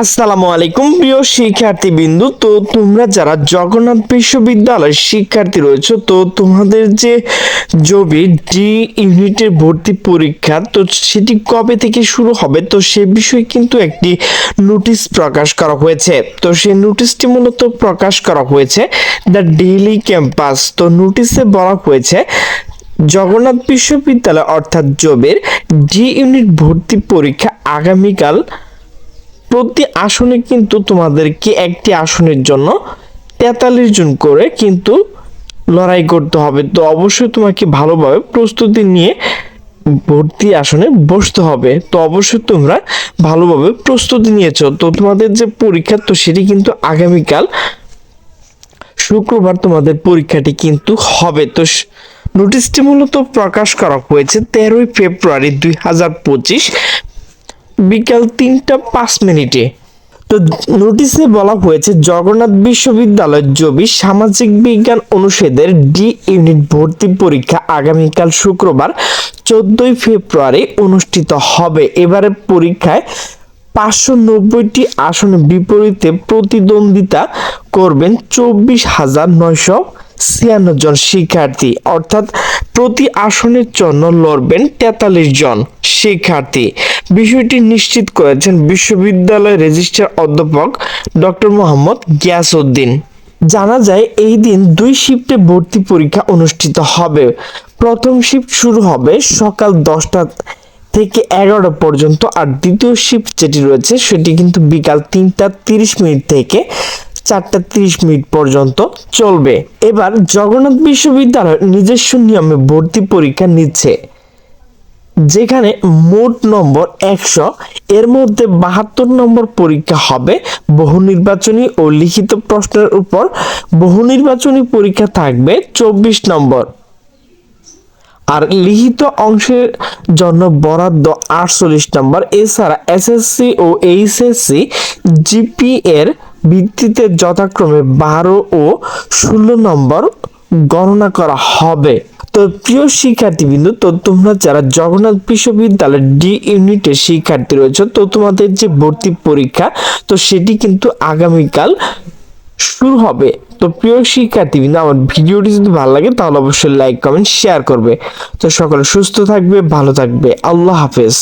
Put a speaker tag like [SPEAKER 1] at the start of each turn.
[SPEAKER 1] আসসালামু আলাইকুম, প্রিয় শিক্ষার্থী বিন্দু তো তোমরা যারা জগন্নাথ বিশ্ববিদ্যালয়ের শিক্ষার্থী রয়েছে, তো তোমাদের যে জবি ডি ইউনিটের ভর্তি পরীক্ষা, তো সেটি কবে থেকে শুরু হবে? তো সে বিষয়ে কিন্তু একটি নোটিশ প্রকাশ করা হয়েছে। তো সেই নোটিশটি মূলত প্রকাশ করা হয়েছে দ্য ডেইলি ক্যাম্পাস। তো নোটিশে বলা হয়েছে, জগন্নাথ বিশ্ববিদ্যালয় অর্থাৎ জবের ডি ইউনিট ভর্তি পরীক্ষা আগামীকাল প্রতি আসনে কিন্তু তোমাদেরকে একটি আসনের জন্য তেতাল্লিশ জন করে কিন্তু লড়াই করতে হবে। তো অবশ্যই তোমাকে ভালোভাবে প্রস্তুতি নিয়ে ভর্তি আসনে বসতে হবে। তো অবশ্যই তোমরা ভালোভাবে প্রস্তুতি নিয়েছো। তো তোমাদের যে পরীক্ষা, তো সেটি কিন্তু আগামীকাল শুক্রবার তোমাদের পরীক্ষাটি কিন্তু হবে। তো নোটিশটি মূলত প্রকাশ করা হয়েছে তেরোই ফেব্রুয়ারি দুই হাজার পঁচিশ বিকাল তিনটা পাঁচ মিনিটে। তো নোটিশে বলা হয়েছে, জগন্নাথ বিশ্ববিদ্যালয় জবি সামাজিক বিজ্ঞান অনুষদের ডি ইউনিট ভর্তি পরীক্ষা আগামীকাল শুক্রবার, চোদ্দই ফেব্রুয়ারি অনুষ্ঠিত হবে। এবারে পরীক্ষায় পাঁচশো নব্বইটি আসনে বিপরীতে প্রতিদ্বন্দ্বিতা করবেন চব্বিশ হাজার নয়শো ছিয়ান্ন জন শিক্ষার্থী। অর্থাৎ প্রতি আসনের জন্য লড়বেন তেতাল্লিশ জন শিক্ষার্থী। বিষয়টি নিশ্চিত করেছেন বিশ্ববিদ্যালয় রেজিস্ট্রার অধ্যাপক ডক্টর মোহাম্মদ গিয়াসউদ্দিন। জানা যায়, এই দিন দুই শিফটে ভর্তি পরীক্ষা অনুষ্ঠিত হবে। প্রথম শিফট শুরু হবে সকাল দশটা থেকে এগারোটা পর্যন্ত, আর দ্বিতীয় শিফট যেটি রয়েছে সেটি কিন্তু বিকাল তিনটা তিরিশ মিনিট থেকে চারটা তিরিশ মিনিট পর্যন্ত চলবে। এবার জগন্নাথ বিশ্ববিদ্যালয় নিজস্ব নিয়মে ভর্তি পরীক্ষা নিচ্ছে, যেখানে মোট নম্বর একশো। এর মধ্যে বাহাত্তর নম্বর পরীক্ষা হবে বহু নির্বাচনী ও লিখিত প্রশ্নের উপর। বহু নির্বাচনী পরীক্ষা থাকবে চব্বিশ নম্বর। আর লিখিত অংশের জন্য বরাদ্দ আটচল্লিশ নম্বর। এছাড়া এসএসসি ও এইচএসসি জিপি এর ভিত্তিতে যথাক্রমে বারো ও ষোলো নম্বর গণনা করা হবে। তো প্রিয় শিক্ষার্থীবৃন্দ, তো তোমরা যারা জগন্নাথ বিশ্ববিদ্যালয়ের ডি ইউনিটের শিক্ষার্থী রয়েছে, তো তোমাদের যে ভর্তি পরীক্ষা, তো সেটি কিন্তু আগামীকাল শুরু হবে। তো প্রিয় শিক্ষার্থীবৃন্দ, আমার ভিডিওটি যদি ভালো লাগে, তাহলে অবশ্যই লাইক, কমেন্ট, শেয়ার করবে। তো সকলে সুস্থ থাকবে, ভালো থাকবে। আল্লাহ হাফেজ।